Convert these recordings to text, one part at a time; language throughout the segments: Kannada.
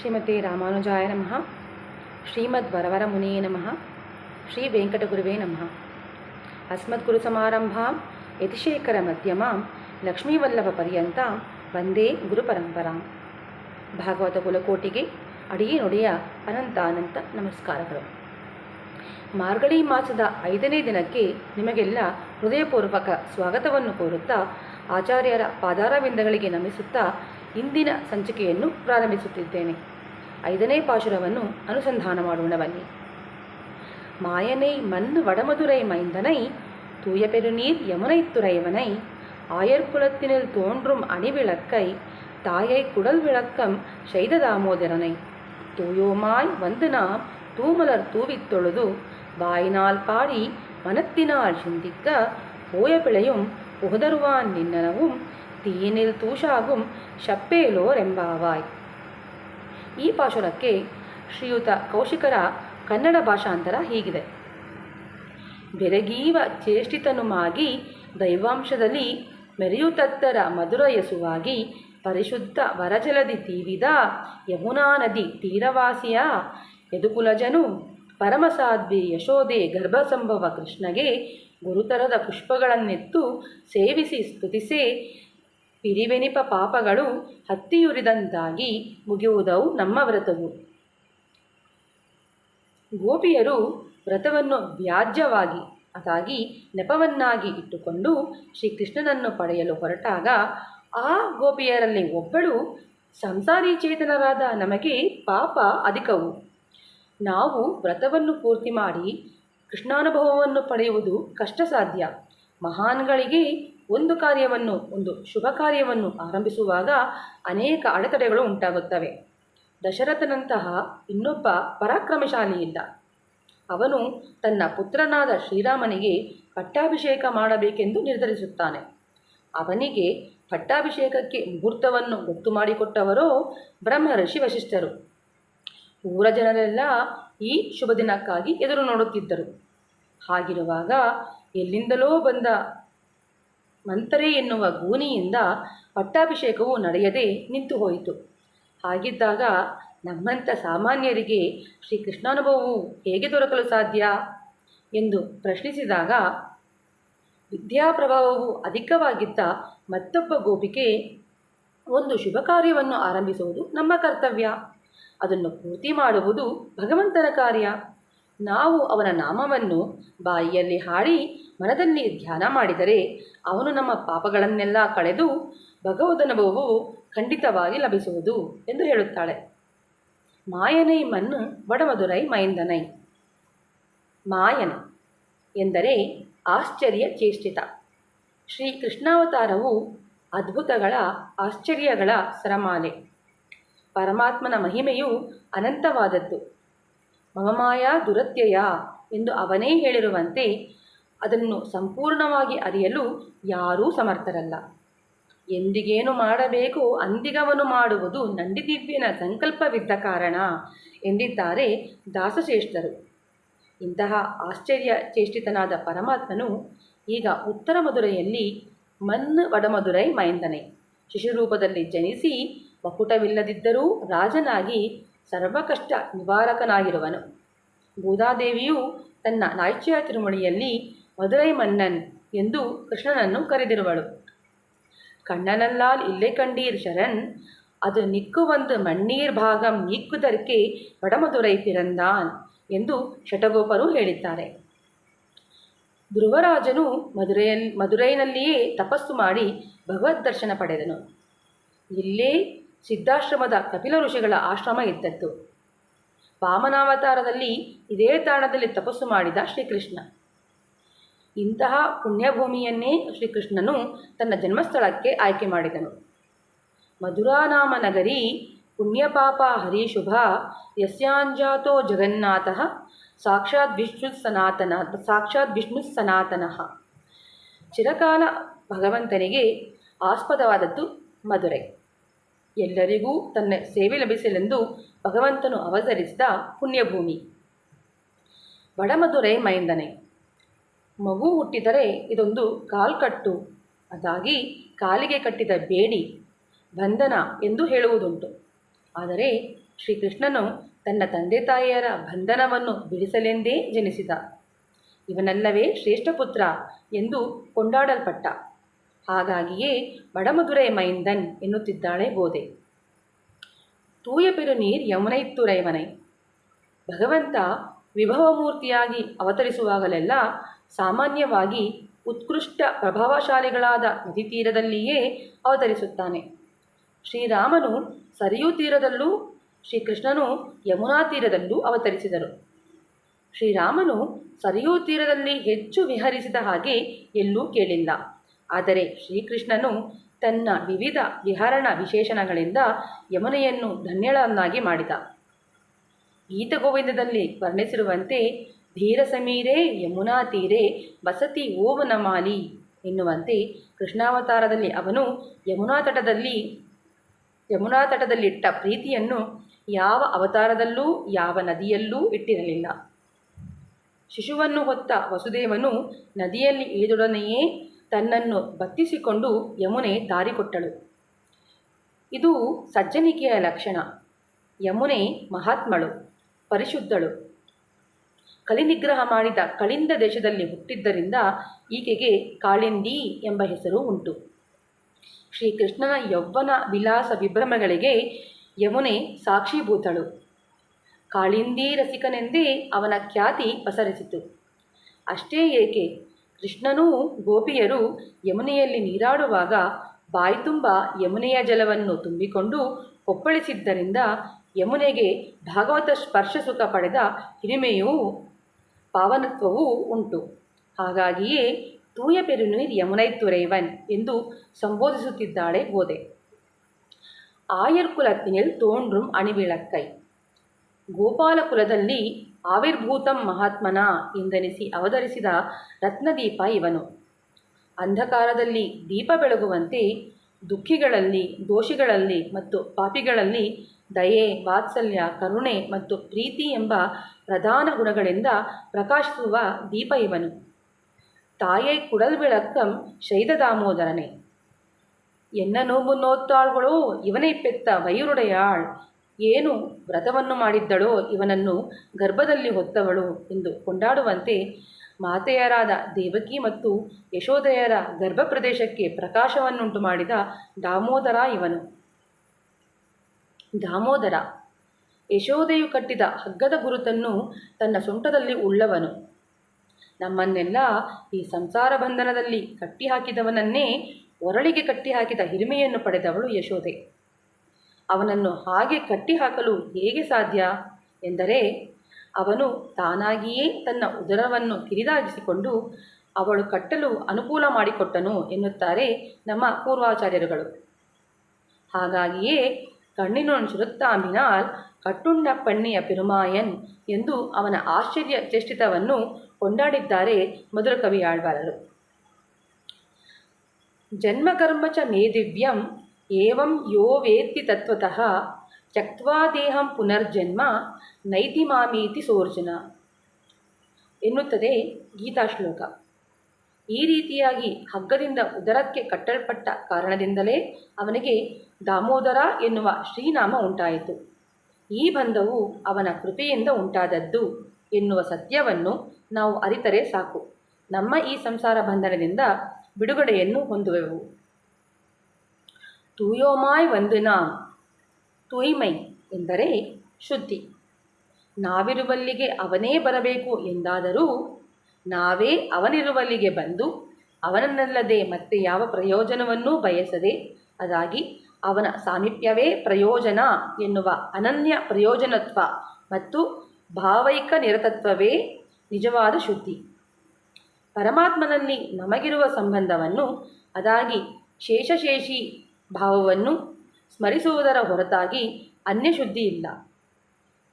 ಶ್ರೀಮತಿ ರಾಮಾನುಜಾಯ ನಮಃ ಶ್ರೀಮದ್ ವರವರ ಮುನಿಯೇ ನಮಃ ಶ್ರೀ ವೆಂಕಟಗುರುವೇ ನಮಃ ಅಸ್ಮದ್ಗುರುಸಮಾರಂಭಾಂ ಯತಿಶೇಖರ ಮಧ್ಯಮಾಂ ಲಕ್ಷ್ಮೀವಲ್ಲಭ ಪರ್ಯಂತ ವಂದೇ ಗುರುಪರಂಪರಾಂ ಭಾಗವತ ಕುಲಕೋಟಿಗೆ ಅಡಿಗೆ ನುಡಿಯ ಅನಂತ ನಮಸ್ಕಾರಗಳು ಮಾರ್ಗಳಿ ಮಾಸದ ಐದನೇ ದಿನಕ್ಕೆ ನಿಮಗೆಲ್ಲ ಹೃದಯಪೂರ್ವಕ ಸ್ವಾಗತವನ್ನು ಕೋರುತ್ತಾ ಆಚಾರ್ಯರ ಪಾದಾರವಿಂದಗಳಿಗೆ ನಮಿಸುತ್ತಾ ಇಂದಿನ ಸಂಚಿಕೆಯನ್ನು ಪ್ರಾರಂಭಿಸುತ್ತಿದ್ದೇನೆ ಐದನೇ ಪಾಶುರವನ್ನು ಅನುಸಂಧಾನ ಮಾಡೋಣ ಬನ್ನಿ மாயனை மண் வடமதுரை மைந்தனை தூய பெருநீர் யமுனை துறைவனை ஆயர்குலத்தினில் தோன்றும் அணிவிளக்கை தாயை குடல் விளக்கம் செய்த தாமோதரனை தூயோமாய் வந்து நாம் தூமலர் தூவித் தொழுது வாயினால் பாடி மனத்தினால் சிந்திக்க போய பிழையும் புகுதருவான் நின்னனவும் ತೀನಿಲ್ ತೂಷಾಗುಂ ಶಪ್ಪೇಲೋರೆಂಬಾವಾಯ್. ಈ ಪಾಶುರಕ್ಕೆ ಶ್ರೀಯುತ ಕೌಶಿಕರ ಕನ್ನಡ ಭಾಷಾಂತರ ಹೀಗಿದೆ. ಬೆರಗೀವ ಚೇಷ್ಟಿತನುಮಾಗಿ ದೈವಾಂಶದಲ್ಲಿ ಮೆರೆಯುತತ್ತರ ಮಧುರ ಯಸುವಾಗಿ ಪರಿಶುದ್ಧ ವರಜಲದಿ ತೀವಿದ ಯಮುನಾ ನದಿ ತೀರವಾಸಿಯ ಯದುಕುಲಜನು ಪರಮಸಾಧ್ವಿ ಯಶೋದೆ ಗರ್ಭಸಂಭವ ಕೃಷ್ಣಗೆ ಗುರುತರದ ಪುಷ್ಪಗಳನ್ನೆತ್ತು ಸೇವಿಸಿ ಸ್ತುತಿಸೇ ಪಿರಿವೆನಿಪ ಪಾಪಗಳು ಹತ್ತಿಯುರಿದಂತಾಗಿ ಮುಗಿಯುವುದವು ನಮ್ಮ ವ್ರತವು. ಗೋಪಿಯರು ವ್ರತವನ್ನು ವ್ಯಾಜ್ಯವಾಗಿ, ಅದಾಗಿ ನೆಪವನ್ನಾಗಿ ಇಟ್ಟುಕೊಂಡು ಶ್ರೀಕೃಷ್ಣನನ್ನು ಪಡೆಯಲು ಹೊರಟಾಗ ಆ ಗೋಪಿಯರಲ್ಲಿ ಒಬ್ಬಳು ಸಂಸಾರಿ ಚೇತನರಾದ ನಮಗೆ ಪಾಪ ಅಧಿಕವು. ನಾವು ವ್ರತವನ್ನು ಪೂರ್ತಿ ಮಾಡಿ ಕೃಷ್ಣಾನುಭವವನ್ನು ಪಡೆಯುವುದು ಕಷ್ಟ ಸಾಧ್ಯ ಮಹಾನ್ಗಳಿಗೆ ಒಂದು ಕಾರ್ಯವನ್ನು, ಒಂದು ಶುಭ ಕಾರ್ಯವನ್ನು ಆರಂಭಿಸುವಾಗ ಅನೇಕ ಅಡೆತಡೆಗಳು ಉಂಟಾಗುತ್ತವೆ. ದಶರಥನಂತಹ ಇನ್ನೊಬ್ಬ ಪರಾಕ್ರಮಶಾಲಿ ಇಲ್ಲ ಅವನು ತನ್ನ ಪುತ್ರನಾದ ಶ್ರೀರಾಮನಿಗೆ ಪಟ್ಟಾಭಿಷೇಕ ಮಾಡಬೇಕೆಂದು ನಿರ್ಧರಿಸುತ್ತಾನೆ. ಅವನಿಗೆ ಪಟ್ಟಾಭಿಷೇಕಕ್ಕೆ ಮುಹೂರ್ತವನ್ನು ಗೊತ್ತು ಮಾಡಿಕೊಟ್ಟವರೋ ಋಷಿ ವಶಿಷ್ಠರು. ಊರ ಜನರೆಲ್ಲ ಈ ಶುಭ ದಿನಕ್ಕಾಗಿ ಎದುರು ನೋಡುತ್ತಿದ್ದರು. ಹಾಗಿರುವಾಗ ಎಲ್ಲಿಂದಲೋ ಬಂದ ಮಂತರೆ ಎನ್ನುವ ಗೂನಿಯಿಂದ ಪಟ್ಟಾಭಿಷೇಕವು ನಡೆಯದೆ ನಿಂತು ಹೋಯಿತು. ಹಾಗಿದ್ದಾಗ ನಮ್ಮಂಥ ಸಾಮಾನ್ಯರಿಗೆ ಶ್ರೀ ಕೃಷ್ಣಾನುಭವವು ಹೇಗೆ ದೊರಕಲು ಸಾಧ್ಯ? ಎಂದು ಪ್ರಶ್ನಿಸಿದಾಗ, ವಿದ್ಯಾಪ್ರಭಾವವು ಅಧಿಕವಾಗಿದ್ದ ಮತ್ತೊಬ್ಬ ಗೋಪಿಕೆ, ಒಂದು ಶುಭ ಕಾರ್ಯವನ್ನು ಆರಂಭಿಸುವುದು ನಮ್ಮ ಕರ್ತವ್ಯ. ಅದನ್ನು ಪೂರ್ತಿ ಮಾಡುವುದು ಭಗವಂತನ ಕಾರ್ಯ. ನಾವು ಅವನ ನಾಮವನ್ನು ಬಾಯಿಯಲ್ಲಿ ಹಾಡಿ ಮನದಲ್ಲಿ ಧ್ಯಾನ ಮಾಡಿದರೆ ಅವನು ನಮ್ಮ ಪಾಪಗಳನ್ನೆಲ್ಲ ಕಳೆದು ಭಗವದನುಭವವು ಖಂಡಿತವಾಗಿ ಲಭಿಸುವುದು ಎಂದು ಹೇಳುತ್ತಾಳೆ. ಮಾಯನೈ ಮನ್ನು ಬಡಮದುರೈ ಮೈಂದನೈ. ಮಾಯನ ಎಂದರೆ ಆಶ್ಚರ್ಯ ಚೇಷ್ಟಿತ. ಶ್ರೀ ಕೃಷ್ಣಾವತಾರವು ಅದ್ಭುತಗಳ, ಆಶ್ಚರ್ಯಗಳ ಸರಮಾಲೆ. ಪರಮಾತ್ಮನ ಮಹಿಮೆಯು ಅನಂತವಾದದ್ದು. ಮಮಮಾಯ ದುರತ್ಯಯ ಎಂದು ಅವನೇ ಹೇಳಿರುವಂತೆ ಅದನ್ನು ಸಂಪೂರ್ಣವಾಗಿ ಅರಿಯಲು ಯಾರೂ ಸಮರ್ಥರಲ್ಲ. ಎಂದಿಗೇನು ಮಾಡಬೇಕು ಅಂದಿಗವನು ಮಾಡುವುದು ನಂದಿದಿವ್ಯನ ಸಂಕಲ್ಪವಿದ್ದ ಕಾರಣ ಎಂದಿದ್ದಾರೆ ದಾಸಶ್ರೇಷ್ಠರು. ಇಂತಹ ಆಶ್ಚರ್ಯ ಚೇಷ್ಟಿತನಾದ ಪರಮಾತ್ಮನು ಈಗ ಉತ್ತರ ಮಧುರೆಯಲ್ಲಿ ಮನ್ ವಡಮಧುರೈ ಮೈಂದನೆ. ಶಿಶುರೂಪದಲ್ಲಿ ಜನಿಸಿ ಬಕುಟವಿಲ್ಲದಿದ್ದರೂ ರಾಜನಾಗಿ ಸರ್ವಕಷ್ಟ ನಿವಾರಕನಾಗಿರುವನು. ಭೂದಾದೇವಿಯು ತನ್ನ ನಾಯ್ಚ್ಯ ತಿರುಮಳಿಯಲ್ಲಿ ಮಧುರೈ ಮನ್ನನ್ ಎಂದು ಕೃಷ್ಣನನ್ನು ಕರೆದಿರುವಳು. ಕಣ್ಣನಲ್ಲಾಲ್ ಇಲ್ಲೇ ಕಂಡೀರ್ ಶರಣ್, ಅದು ನಿಕ್ಕುವಂದು ಮಣ್ಣೀರ್ ಭಾಗಂ ನೀಕ್ಕುದರ್ಕೆ ವಡಮಧುರೈ ಪಿರಂದಾನ್ ಎಂದು ಶಟಗೋಪರು ಹೇಳಿದ್ದಾರೆ. ಧ್ರುವರಾಜನು ಮಧುರೆಯಲ್ಲಿ ಮಧುರೈನಲ್ಲಿಯೇ ತಪಸ್ಸು ಮಾಡಿ ಭಗವದ್ ದರ್ಶನ ಪಡೆದನು. ಇಲ್ಲೇ ಸಿದ್ಧಾಶ್ರಮದ ಕಪಿಲ ಋಷಿಗಳ ಆಶ್ರಮ ಇದ್ದದ್ದು. ವಾಮನಾವತಾರದಲ್ಲಿ ಇದೇ ತಾಣದಲ್ಲಿ ತಪಸ್ಸು ಮಾಡಿದ ಶ್ರೀಕೃಷ್ಣ. ಇಂತಹ ಪುಣ್ಯಭೂಮಿಯನ್ನೇ ಶ್ರೀಕೃಷ್ಣನು ತನ್ನ ಜನ್ಮಸ್ಥಳಕ್ಕೆ ಆಯ್ಕೆ ಮಾಡಿದನು. ಮಧುರಾನಾಮ ನಗರಿ ಪುಣ್ಯಪಾಪ ಹರಿಶುಭ ಯಸ್ಯಾಂಜಾತೋ ಜಗನ್ನಾಥ ಸಾಕ್ಷಾತ್ ವಿಷ್ಣು ಸನಾತನ, ಸಾಕ್ಷಾತ್ ವಿಷ್ಣು ಸನಾತನಃ. ಚಿರಕಾಲ ಭಗವಂತನಿಗೆ ಆಸ್ಪದವಾದದ್ದು ಮಧುರೈ. ಎಲ್ಲರಿಗೂ ತನ್ನ ಸೇವೆ ಲಭಿಸಲೆಂದು ಭಗವಂತನು ಅವತರಿಸಿದ ಪುಣ್ಯಭೂಮಿ. ವಡಮಧುರೈ ಮೈಂದನೆ. ಮಗು ಹುಟ್ಟಿದರೆ ಇದೊಂದು ಕಾಲ್ಕಟ್ಟು. ಅದಾಗಿ ಕಾಲಿಗೆ ಕಟ್ಟಿದ ಬೇಡಿ, ಬಂಧನ ಎಂದು ಹೇಳುವುದುಂಟು. ಆದರೆ ಶ್ರೀಕೃಷ್ಣನು ತನ್ನ ತಂದೆ ತಾಯಿಯರ ಬಂಧನವನ್ನು ಬಿಡಿಸಲೆಂದೇ ಜನಿಸಿದ. ಇವನಲ್ಲವೇ ಶ್ರೇಷ್ಠ ಪುತ್ರ ಎಂದು ಕೊಂಡಾಡಲ್ಪಟ್ಟ. ಹಾಗಾಗಿಯೇ ಬಡಮಧುರೈ ಮೈಂದನ್ ಎನ್ನುತ್ತಿದ್ದಾಳೆ ಗೋದೆ ತೂಯ ಪೆರುನೀರ್ ಯಮುನೈತ್ತುರೈವನೈ ಭಗವಂತ ವಿಭವಮೂರ್ತಿಯಾಗಿ ಅವತರಿಸುವಾಗಲೆಲ್ಲ ಸಾಮಾನ್ಯವಾಗಿ ಉತ್ಕೃಷ್ಟ ಪ್ರಭಾವಶಾಲಿಗಳಾದ ನದಿ ತೀರದಲ್ಲಿಯೇ ಅವತರಿಸುತ್ತಾನೆ. ಶ್ರೀರಾಮನು ಸರಿಯೂ ತೀರದಲ್ಲೂ ಶ್ರೀಕೃಷ್ಣನು ಯಮುನಾ ತೀರದಲ್ಲೂ ಅವತರಿಸಿದರು. ಶ್ರೀರಾಮನು ಸರಿಯೂ ತೀರದಲ್ಲಿ ಹೆಚ್ಚು ವಿಹರಿಸಿದ ಹಾಗೆ ಎಲ್ಲೂ ಕೇಳಿಲ್ಲ. ಆದರೆ ಶ್ರೀಕೃಷ್ಣನು ತನ್ನ ವಿವಿಧ ವಿಹರಣ ವಿಶೇಷಣಗಳಿಂದ ಯಮುನೆಯನ್ನು ಧನ್ಯಳನ್ನಾಗಿ ಮಾಡಿದ. ಗೀತಗೋವಿಂದದಲ್ಲಿ ವರ್ಣಿಸಿರುವಂತೆ, ಧೀರ ಸಮೀರೇ, ಯಮುನಾ ತೀರೆ, ವಸತಿ ಓವನಮಾಲಿ ಎನ್ನುವಂತೆ ಕೃಷ್ಣಾವತಾರದಲ್ಲಿ ಅವನು ಯಮುನಾ ತಟದಲ್ಲಿ, ಯಮುನಾ ತಟದಲ್ಲಿಟ್ಟ ಪ್ರೀತಿಯನ್ನು ಯಾವ ಅವತಾರದಲ್ಲೂ, ಯಾವ ನದಿಯಲ್ಲೂ ಇಟ್ಟಿರಲಿಲ್ಲ. ಶಿಶುವನ್ನು ಹೊತ್ತ ವಸುದೇವನು ನದಿಯಲ್ಲಿ ಇಳಿದೊಡನೆಯೇ ತನ್ನನ್ನು ಬತ್ತಿಸಿಕೊಂಡು ಯಮುನೆ ದಾರಿಕೊಟ್ಟಳು ಇದು ಸಜ್ಜನಿಕೆಯ ಲಕ್ಷಣ. ಯಮುನೆ ಮಹಾತ್ಮಳು, ಪರಿಶುದ್ಧಳು. ಕಲಿನಿಗ್ರಹ ಮಾಡಿದ ಕಳಿಂದ ದೇಶದಲ್ಲಿ ಹುಟ್ಟಿದ್ದರಿಂದ ಈಕೆಗೆ ಕಾಳಿಂದಿ ಎಂಬ ಹೆಸರು ಉಂಟು. ಶ್ರೀಕೃಷ್ಣನ ಯೌವ್ವನ ವಿಲಾಸ ವಿಭ್ರಮಗಳಿಗೆ ಯಮುನೆ ಸಾಕ್ಷೀಭೂತಳು. ಕಾಳಿಂದಿ ರಸಿಕನೆಂದೇ ಅವನ ಖ್ಯಾತಿ ಪಸರಿಸಿತು. ಅಷ್ಟೇ ಏಕೆ? ಕೃಷ್ಣನೂ ಗೋಪಿಯರು ಯಮುನೆಯಲ್ಲಿ ನೀರಾಡುವಾಗ ಬಾಯ್ತುಂಬ ಯಮುನೆಯ ಜಲವನ್ನು ತುಂಬಿಕೊಂಡು ಕೊಪ್ಪಳಿಸಿದ್ದರಿಂದ ಯಮುನೆಗೆ ಭಾಗವತ ಸ್ಪರ್ಶ ಸುಖ ಪಡೆದ ಹಿರಿಮೆಯೂ ಪಾವನತ್ವವೂ ಉಂಟು. ಹಾಗಾಗಿಯೇ ತೂಯ ಪೆರುನೀರ್ ಯಮುನೈತ್ತುರೈವನ್ ಎಂದು ಸಂಬೋಧಿಸುತ್ತಿದ್ದಾಳೆ ಗೋದೆ. ಆಯರ್ಕುಲತ್ತಿನಿಲ್ ತೋಂಡ್ರುಂ ಅಣಿವಿಳಕ್ಕೈ. ಗೋಪಾಲಕುಲದಲ್ಲಿ ಆವಿರ್ಭೂತಂ ಮಹಾತ್ಮನ ಎಂದೆನಿಸಿ ಅವತರಿಸಿದ ರತ್ನದೀಪ ಇವನು. ಅಂಧಕಾರದಲ್ಲಿ ದೀಪ ಬೆಳಗುವಂತೆ ದುಃಖಿಗಳಲ್ಲಿ, ದೋಷಿಗಳಲ್ಲಿ ಮತ್ತು ಪಾಪಿಗಳಲ್ಲಿ ದಯೆ, ವಾತ್ಸಲ್ಯ, ಕರುಣೆ ಮತ್ತು ಪ್ರೀತಿ ಎಂಬ ಪ್ರಧಾನ ಗುಣಗಳಿಂದ ಪ್ರಕಾಶಿಸುವ ದೀಪ ಇವನು. ತಾಯೇ ಕುಡಲ್ ಬೆಳಕ್ಕಂ ಶೈದ ದಾಮೋದರನೆ. ಎನ್ನ ನೋವು ನೋತ್ತಾಳ್ಗಳೋ ಇವನೇ ಪೆತ್ತ ವೈರುಡೆಯಾಳ್. ಏನು ವ್ರತವನ್ನು ಮಾಡಿದ್ದಳೋ ಇವನನ್ನು ಗರ್ಭದಲ್ಲಿ ಹೊತ್ತವಳು ಎಂದು ಕೊಂಡಾಡುವಂತೆ ಮಾತೆಯರಾದ ದೇವಕಿ ಮತ್ತು ಯಶೋದೆಯರ ಗರ್ಭ ಪ್ರದೇಶಕ್ಕೆ ಪ್ರಕಾಶವನ್ನುಂಟು ಮಾಡಿದ ದಾಮೋದರ ಇವನು. ದಾಮೋದರ ಯಶೋದೆಯು ಕಟ್ಟಿದ ಹಗ್ಗದ ಗುರುತನ್ನು ತನ್ನ ಸೊಂಟದಲ್ಲಿ ಉಳ್ಳವನು. ನಮ್ಮನ್ನೆಲ್ಲ ಈ ಸಂಸಾರ ಬಂಧನದಲ್ಲಿ ಕಟ್ಟಿಹಾಕಿದವನನ್ನೇ ಒರಳಿಗೆ ಕಟ್ಟಿಹಾಕಿದ ಹಿರಿಮೆಯನ್ನು ಪಡೆದವಳು ಯಶೋದೆ ಅವನನ್ನು ಹಾಗೆ ಕಟ್ಟಿಹಾಕಲು ಹೇಗೆ ಸಾಧ್ಯ? ಎಂದರೆ, ಅವನು ತಾನಾಗಿಯೇ ತನ್ನ ಉದರವನ್ನು ಕಿರಿದಾಗಿಸಿಕೊಂಡು ಅವಳು ಕಟ್ಟಲು ಅನುಕೂಲ ಮಾಡಿಕೊಟ್ಟನು ಎನ್ನುತ್ತಾರೆ ನಮ್ಮ ಪೂರ್ವಾಚಾರ್ಯರುಗಳು. ಹಾಗಾಗಿಯೇ ಕಣ್ಣಿನೊಂಚುರುತ್ತಾಂಬಿನಾಲ್ ಕಟ್ಟುಂಡ ಪಣ್ಣಿಯ ಪೆರುಮಾಯನ್ ಎಂದು ಅವನ ಆಶ್ಚರ್ಯ ಚೇಷ್ಟಿತವನ್ನು ಕೊಂಡಾಡಿದ್ದಾರೆ ಮಧುರಕವಿ ಆಳ್ವಾರರು. ಜನ್ಮಕರ್ಮಚ ಮೇ ದಿವ್ಯಂ ಏವಂ ಯೋ ವೇತ್ತಿ ತತ್ವತಃ ತ್ಯಕ್ವಾ ದೇಹಂ ಪುನರ್ಜನ್ಮ ನೈತಿ ಮಾಮೀತಿ ಸೋರ್ಜನ ಎನ್ನುತ್ತದೆ ಗೀತಾಶ್ಲೋಕ. ಈ ರೀತಿಯಾಗಿ ಹಗ್ಗದಿಂದ ಉದರಕ್ಕೆ ಕಟ್ಟಲ್ಪಟ್ಟ ಕಾರಣದಿಂದಲೇ ಅವನಿಗೆ ದಾಮೋದರ ಎನ್ನುವ ಶ್ರೀನಾಮ ಉಂಟಾಯಿತು. ಈ ಬಂಧವು ಅವನ ಕೃಪೆಯಿಂದ ಉಂಟಾದದ್ದು ಎನ್ನುವ ಸತ್ಯವನ್ನು ನಾವು ಅರಿತರೆ ಸಾಕು. ನಮ್ಮ ಈ ಸಂಸಾರ ಬಂಧನದಿಂದ ಬಿಡುಗಡೆಯನ್ನು ಹೊಂದುವೆವು. ತೂಯೋಮಾಯ್ ಒಂದು ನಾಮ್ ತೂಯ್ಮೈ ಎಂದರೆ ಶುದ್ಧಿ ನಾವಿರುವಲ್ಲಿಗೆ ಅವನೇ ಬರಬೇಕು ಎಂದಾದರೂ ನಾವೇ ಅವನಿರುವಲ್ಲಿಗೆ ಬಂದು ಅವನನ್ನಲ್ಲದೆ ಮತ್ತೆ ಯಾವ ಪ್ರಯೋಜನವನ್ನೂ ಬಯಸದೆ ಅದಾಗಿ ಅವನ ಸಾಮೀಪ್ಯವೇ ಪ್ರಯೋಜನ ಎನ್ನುವ ಅನನ್ಯ ಪ್ರಯೋಜನತ್ವ ಮತ್ತು ಭಾವೈಕ ನಿರತತ್ವವೇ ನಿಜವಾದ ಶುದ್ಧಿ ಪರಮಾತ್ಮನಲ್ಲಿ ನಮಗಿರುವ ಸಂಬಂಧವನ್ನು ಅದಾಗಿ ಶೇಷಶೇಷಿ ಭಾವವನ್ನು ಸ್ಮರಿಸುವುದರ ಹೊರತಾಗಿ ಅನ್ಯಶುದ್ಧಿ ಇಲ್ಲ.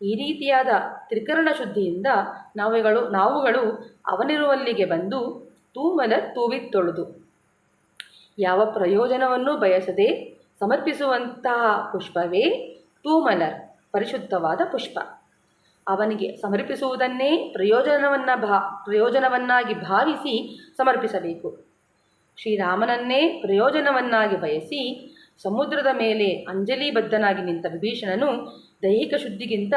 ಈ ರೀತಿಯಾದ ತ್ರಿಕರಣ ಶುದ್ಧಿಯಿಂದ ನಾವುಗಳು ನಾವುಗಳು ಅವನಿರುವಲ್ಲಿಗೆ ಬಂದು ತೂಮಲ ತೂವಿತ್ತೊಳೆದು. ಯಾವ ಪ್ರಯೋಜನವನ್ನೂ ಬಯಸದೆ ಸಮರ್ಪಿಸುವಂತಹ ಪುಷ್ಪವೇ ತೂಮಲರ್ ಪರಿಶುದ್ಧವಾದ ಪುಷ್ಪ. ಅವನಿಗೆ ಸಮರ್ಪಿಸುವುದನ್ನೇ ಪ್ರಯೋಜನವನ್ನು ಭಾ, ಪ್ರಯೋಜನವನ್ನಾಗಿ ಭಾವಿಸಿ ಸಮರ್ಪಿಸಬೇಕು. ಶ್ರೀರಾಮನನ್ನೇ ಪ್ರಯೋಜನವನ್ನಾಗಿ ಬಯಸಿ ಸಮುದ್ರದ ಮೇಲೆ ಅಂಜಲಿಬದ್ಧನಾಗಿ ನಿಂತ ವಿಭೀಷಣನು ದೈಹಿಕ ಶುದ್ಧಿಗಿಂತ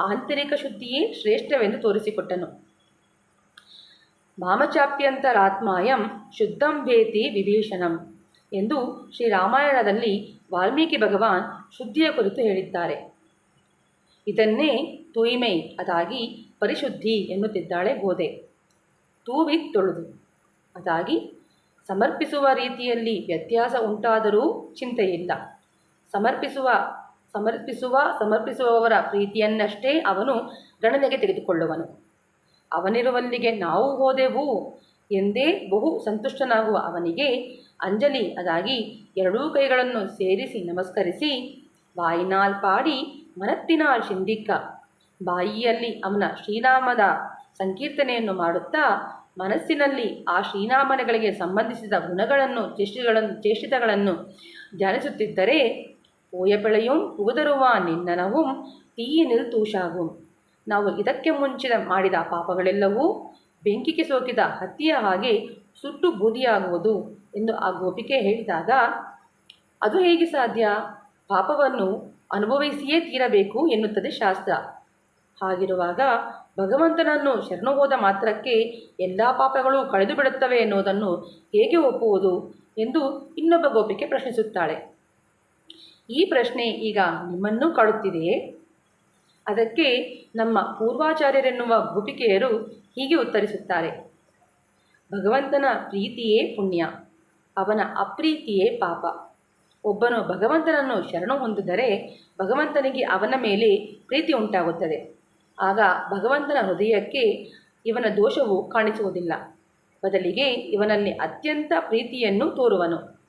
ಆಂತರಿಕ ಶುದ್ಧಿಯೇ ಶ್ರೇಷ್ಠವೆಂದು ತೋರಿಸಿಕೊಟ್ಟನು. ಮಾಮಚಾಪ್ಯಂತರಾತ್ಮಾಯಂ ಶುದ್ಧಂ ವೇತಿ ವಿಭೀಷಣಂ ಎಂದು ಶ್ರೀರಾಮಾಯಣದಲ್ಲಿ ವಾಲ್ಮೀಕಿ ಭಗವಾನ್ ಶುದ್ಧಿಯ ಕುರಿತು ಹೇಳಿದ್ದಾರೆ. ಇದನ್ನೇ ತೂಯ್ಮೆ ಅದಾಗಿ ಪರಿಶುದ್ಧಿ ಎನ್ನುತ್ತಿದ್ದಾಳೆ ಗೋದೆ ತೂವಿ ತೊಳೆದು ಅದಾಗಿ ಸಮರ್ಪಿಸುವ ರೀತಿಯಲ್ಲಿ ವ್ಯತ್ಯಾಸ ಉಂಟಾದರೂ ಚಿಂತೆಯಿಲ್ಲ. ಸಮರ್ಪಿಸುವ ಸಮರ್ಪಿಸುವ, ಸಮರ್ಪಿಸುವವರ ಪ್ರೀತಿಯನ್ನಷ್ಟೇ ಅವನು ಗಣನೆಗೆ ತೆಗೆದುಕೊಳ್ಳುವನು. ಅವನಿರುವಲ್ಲಿಗೆ ನಾವು ಹೋದೆವು ಎಂದೇ ಬಹು ಸಂತುಷ್ಟನಾಗುವ ಅವನಿಗೆ ಅಂಜಲಿ ಅದಾಗಿ ಎರಡೂ ಕೈಗಳನ್ನು ಸೇರಿಸಿ ನಮಸ್ಕರಿಸಿ ಬಾಯಿನಾಲ್ ಪಾಡಿ ಮನತ್ತಿನಾಲ್ ಶಿಂದಿಕ್ಕ. ಬಾಯಿಯಲ್ಲಿ ಅವನ ಶ್ರೀನಾಮದ ಸಂಕೀರ್ತನೆಯನ್ನು ಮಾಡುತ್ತಾ ಮನಸ್ಸಿನಲ್ಲಿ ಆ ಶ್ರೀನಾಮನೆಗಳಿಗೆ ಸಂಬಂಧಿಸಿದ ಗುಣಗಳನ್ನು, ಚೇಷ್ಟಗಳನ್ನು, ಚೇಷ್ಟಿತಗಳನ್ನು ಧ್ಯಾನಿಸುತ್ತಿದ್ದರೆ ಪೋಯಪೆಳೆಯುಂ ಪುಗದರುವ ನಿನ್ನನവും ತೀಯಿ ನಿಲ್ತೂಷಾಗು ನಾವು ಇದಕ್ಕೆ ಮುಂಚಿನ ಮಾಡಿದ ಪಾಪಗಳೆಲ್ಲವೂ ಬೆಂಕಿಗೆ ಸೋಕಿದ ಹತ್ತಿಯ ಹಾಗೆ ಸುಟ್ಟು ಬೂದಿಯಾಗುವುದು ಎಂದು ಆ ಗೋಪಿಕೆ ಹೇಳಿದಾಗ, ಅದು ಹೇಗೆ ಸಾಧ್ಯ? ಪಾಪವನ್ನು ಅನುಭವಿಸಿಯೇ ತೀರಬೇಕು ಎನ್ನುತ್ತದೆ ಶಾಸ್ತ್ರ. ಹಾಗಿರುವಾಗ ಭಗವಂತನನ್ನು ಶರಣು ಹೋದ ಮಾತ್ರಕ್ಕೆ ಎಲ್ಲ ಪಾಪಗಳು ಕಳೆದು ಬಿಡುತ್ತವೆ ಎನ್ನುವುದನ್ನು ಹೇಗೆ ಒಪ್ಪುವುದು ಎಂದು ಇನ್ನೊಬ್ಬ ಗೋಪಿಕೆ ಪ್ರಶ್ನಿಸುತ್ತಾಳೆ. ಈ ಪ್ರಶ್ನೆ ಈಗ ನಿಮ್ಮನ್ನೂ ಕಾಡುತ್ತಿದೆಯೇ? ಅದಕ್ಕೆ ನಮ್ಮ ಪೂರ್ವಾಚಾರ್ಯರೆನ್ನುವ ಗೋಪಿಕೆಯರು ಹೀಗೆ ಉತ್ತರಿಸುತ್ತಾರೆ. ಭಗವಂತನ ಪ್ರೀತಿಯೇ ಪುಣ್ಯ, ಅವನ ಅಪ್ರೀತಿಯೇ ಪಾಪ. ಒಬ್ಬನು ಭಗವಂತನನ್ನು ಶರಣು ಹೊಂದಿದರೆ ಭಗವಂತನಿಗೆ ಅವನ ಮೇಲೆ ಪ್ರೀತಿ ಉಂಟಾಗುತ್ತದೆ. ಆಗ ಭಗವಂತನ ಹೃದಯಕ್ಕೆ ಇವನ ದೋಷವು ಕಾಣಿಸುವುದಿಲ್ಲ. ಬದಲಿಗೆ ಇವನಲ್ಲಿ ಅತ್ಯಂತ ಪ್ರೀತಿಯನ್ನು ತೋರುವನು.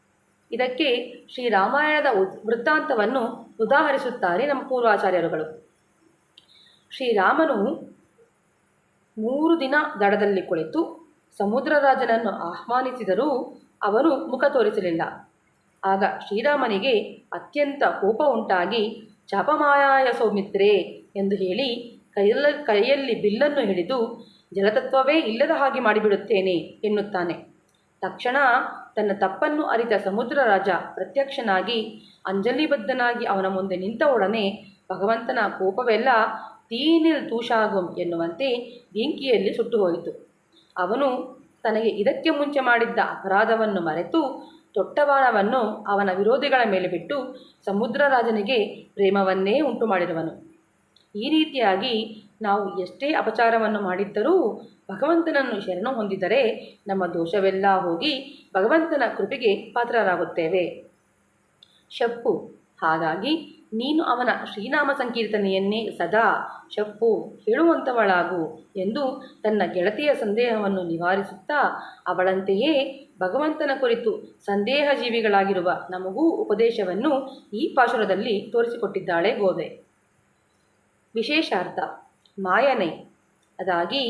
ಇದಕ್ಕೆ ಶ್ರೀರಾಮಾಯಣದ ವೃತ್ತಾಂತವನ್ನು ಉದಾಹರಿಸುತ್ತಾರೆ ನಮ್ಮ ಪೂರ್ವಾಚಾರ್ಯರುಗಳು. ಶ್ರೀರಾಮನು ಮೂರು ದಿನ ದಡದಲ್ಲಿ ಕುಳಿತು ಸಮುದ್ರರಾಜನನ್ನು ಆಹ್ವಾನಿಸಿದರೂ ಅವನು ಮುಖ ತೋರಿಸಲಿಲ್ಲ. ಆಗ ಶ್ರೀರಾಮನಿಗೆ ಅತ್ಯಂತ ಕೋಪ ಉಂಟಾಗಿ, ಚಾಪಮಾಯಾಯ ಸೌಮಿತ್ರೆ ಎಂದು ಹೇಳಿ ಕೈಯಲ್ಲಿ ಕೈಯಲ್ಲಿ ಬಿಲ್ಲನ್ನು ಹಿಡಿದು ಜಲತತ್ವವೇ ಇಲ್ಲದ ಹಾಗೆ ಮಾಡಿಬಿಡುತ್ತೇನೆ ಎನ್ನುತ್ತಾನೆ. ತಕ್ಷಣ ತನ್ನ ತಪ್ಪನ್ನು ಅರಿತ ಸಮುದ್ರ ರಾಜ ಪ್ರತ್ಯಕ್ಷನಾಗಿ, ಅಂಜಲಿಬದ್ಧನಾಗಿ ಅವನ ಮುಂದೆ ನಿಂತ ಒಡನೆ, ಭಗವಂತನ ಕೋಪವೆಲ್ಲ ತೀನಿಲ್ ತೂಷಾಗುಂ ಎನ್ನುವಂತೆ ಬೆಂಕಿಯಲ್ಲಿ ಸುಟ್ಟು ಹೋಯಿತು ಅವನು ತನಗೆ ಇದಕ್ಕೆ ಮುಂಚೆ ಮಾಡಿದ್ದ ಅಪರಾಧವನ್ನು ಮರೆತು ತೊಟ್ಟವಾನವನ್ನು ಅವನ ವಿರೋಧಿಗಳ ಮೇಲೆ ಬಿಟ್ಟು ಸಮುದ್ರ ರಾಜನಿಗೆ ಪ್ರೇಮವನ್ನೇ ಉಂಟು ಮಾಡಿರುವನು ಈ ರೀತಿಯಾಗಿ ನಾವು ಎಷ್ಟೇ ಅಪಚಾರವನ್ನು ಮಾಡಿದ್ದರೂ ಭಗವಂತನನ್ನು ಶರಣು ಹೊಂದಿದರೆ ನಮ್ಮ ದೋಷವೆಲ್ಲ ಹೋಗಿ ಭಗವಂತನ ಕೃಪೆಗೆ ಪಾತ್ರರಾಗುತ್ತೇವೆ. ಶಪ್ಪು, ಹಾಗಾಗಿ ನೀನು ಅವನ ಶ್ರೀನಾಮ ಸಂಕೀರ್ತನೆಯನ್ನೇ ಸದಾ ಶಪ್ಪು ಹೇಳುವಂಥವಳಾಗು ಎಂದು ತನ್ನ ಗೆಳತಿಯ ಸಂದೇಹವನ್ನು ನಿವಾರಿಸುತ್ತಾ ಅವಳಂತೆಯೇ ಭಗವಂತನ ಕುರಿತು ಸಂದೇಹ ಜೀವಿಗಳಾಗಿರುವ ನಮಗೂ ಉಪದೇಶವನ್ನು ಈ ಪಾಶುರದಲ್ಲಿ ತೋರಿಸಿಕೊಟ್ಟಿದ್ದಾಳೆ ಗೋದೆ ವಿಶೇಷಾರ್ಥ, ಮಾಯನೆ. ಅದಾಗಿ,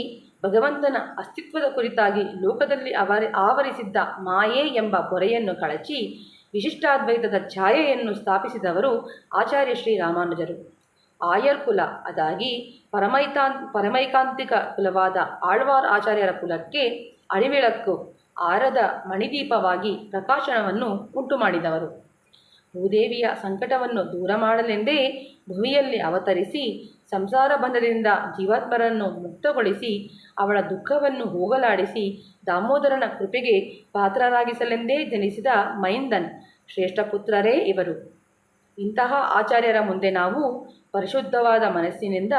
ಭಗವಂತನ ಅಸ್ತಿತ್ವದ ಕುರಿತಾಗಿ ಲೋಕದಲ್ಲಿ ಅವರಿ, ಆವರಿಸಿದ್ದ ಮಾಯೆ ಎಂಬ ಪೊರೆಯನ್ನು ಕಳಚಿ, ವಿಶಿಷ್ಟಾದ್ವೈತದ ಛಾಯೆಯನ್ನು ಸ್ಥಾಪಿಸಿದವರು ಆಚಾರ್ಯ ಶ್ರೀ ರಾಮಾನುಜರು. ಆಯರ್ ಕುಲ ಅದಾಗಿ, ಪರಮೈತಾನ್, ಪರಮೈಕಾಂತಿಕ ಕುಲವಾದ ಆಳ್ವಾರ್ ಆಚಾರ್ಯರ ಕುಲಕ್ಕೆ ಅಳಿವಿಳಕ್ಕು ಆರದ ಮಣಿದೀಪವಾಗಿ ಪ್ರಕಾಶನವನ್ನು ಉಂಟು ಮಾಡಿದವರು ಭೂದೇವಿಯ ಸಂಕಟವನ್ನು ದೂರ ಮಾಡಲೆಂದೇ ಭುವಿಯಲ್ಲಿ ಅವತರಿಸಿ ಸಂಸಾರ ಬಂಧದಿಂದ ಜೀವಾತ್ಮರನ್ನು ಮುಕ್ತಗೊಳಿಸಿ, ಅವಳ ದುಃಖವನ್ನು ಹೋಗಲಾಡಿಸಿ ದಾಮೋದರನ ಕೃಪೆಗೆ ಪಾತ್ರರಾಗಿಸಲೆಂದೇ ಜನಿಸಿದ ಮೈಂದನ್ ಶ್ರೇಷ್ಠ ಪುತ್ರರೇ ಇವರು. ಇಂತಹ ಆಚಾರ್ಯರ ಮುಂದೆ ನಾವು ಪರಿಶುದ್ಧವಾದ ಮನಸ್ಸಿನಿಂದ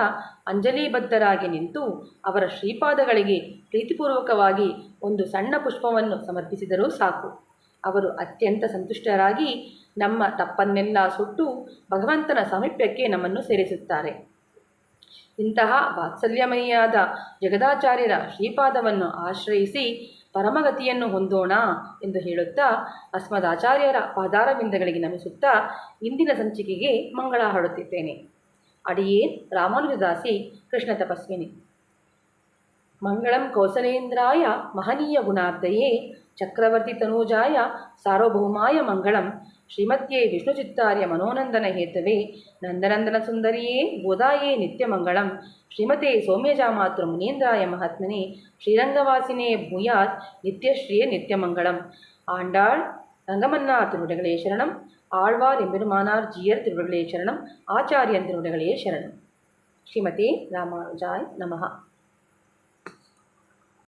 ಅಂಜಲಿಬದ್ಧರಾಗಿ ನಿಂತು ಅವರ ಶ್ರೀಪಾದಗಳಿಗೆ ಪ್ರೀತಿಪೂರ್ವಕವಾಗಿ ಒಂದು ಸಣ್ಣ ಪುಷ್ಪವನ್ನು ಸಮರ್ಪಿಸಿದರೂ ಸಾಕು. ಅವರು ಅತ್ಯಂತ ಸಂತುಷ್ಟರಾಗಿ ನಮ್ಮ ತಪ್ಪನ್ನೆಲ್ಲ ಸುಟ್ಟು ಭಗವಂತನ ಸಾಮೀಪ್ಯಕ್ಕೆ ನಮ್ಮನ್ನು ಸೇರಿಸುತ್ತಾರೆ. ಇಂತಹ ವಾತ್ಸಲ್ಯಮಯಿಯಾದ ಜಗದಾಚಾರ್ಯರ ಶ್ರೀಪಾದವನ್ನು ಆಶ್ರಯಿಸಿ ಪರಮಗತಿಯನ್ನು ಹೊಂದೋಣ ಎಂದು ಹೇಳುತ್ತಾ ಅಸ್ಮದಾಚಾರ್ಯರ ಪಾದಾರವಿಂದಗಳಿಗೆ ನಮಿಸುತ್ತಾ ಇಂದಿನ ಸಂಚಿಕೆಗೆ ಮಂಗಳ ಹಾಡುತ್ತಿದ್ದೇನೆ. ಅಡಿಯೇ ರಾಮಾನುಜದಾಸಿ ಕೃಷ್ಣ ತಪಸ್ವಿನಿ. ಮಂಗಳಂ ಕೌಸಲೇಂದ್ರಾಯ ಮಹನೀಯ ಗುಣಾರ್ಧಯೇ ಚಕ್ರವರ್ತಿ ತನೂಜಾಯ ಸಾರ್ವಭೌಮಾಯ ಮಂಗಳಂ ಶ್ರೀಮತ್ಯೇ ವಿಷ್ಣುಚಿತ್ತಾರ್ಯ ಮನೋನಂದನ ಹೇತವೇ ನಂದನಂದನ ಸುಂದರಿಯೇ ಗೋದಾಯೇ ನಿತ್ಯಮಂಗಳಂ ಶ್ರೀಮತೆ ಸೌಮ್ಯಜಾಮಾತೃ ಮುನೀಂದ್ರಾಯ ಮಹಾತ್ಮನೆ ಶ್ರೀರಂಗವಾಸಿನೇ ಭೂಯಾತ್ ನಿತ್ಯಶ್ರೀಯ ನಿತ್ಯಮಂಗಳಂ ಆಂಡಾಳ್ ರಂಗಮನ್ನಾಥ ನುಡಿಗಳೇ ಶರಣಂ ஆழ்வார் எம்பெருமானார் ஜீயர் திருவர்களே சரணம் ஆச்சாரியன் திருவர்களே சரணம் ஸ்ரீமதி ராமானுஜாய் நமஹா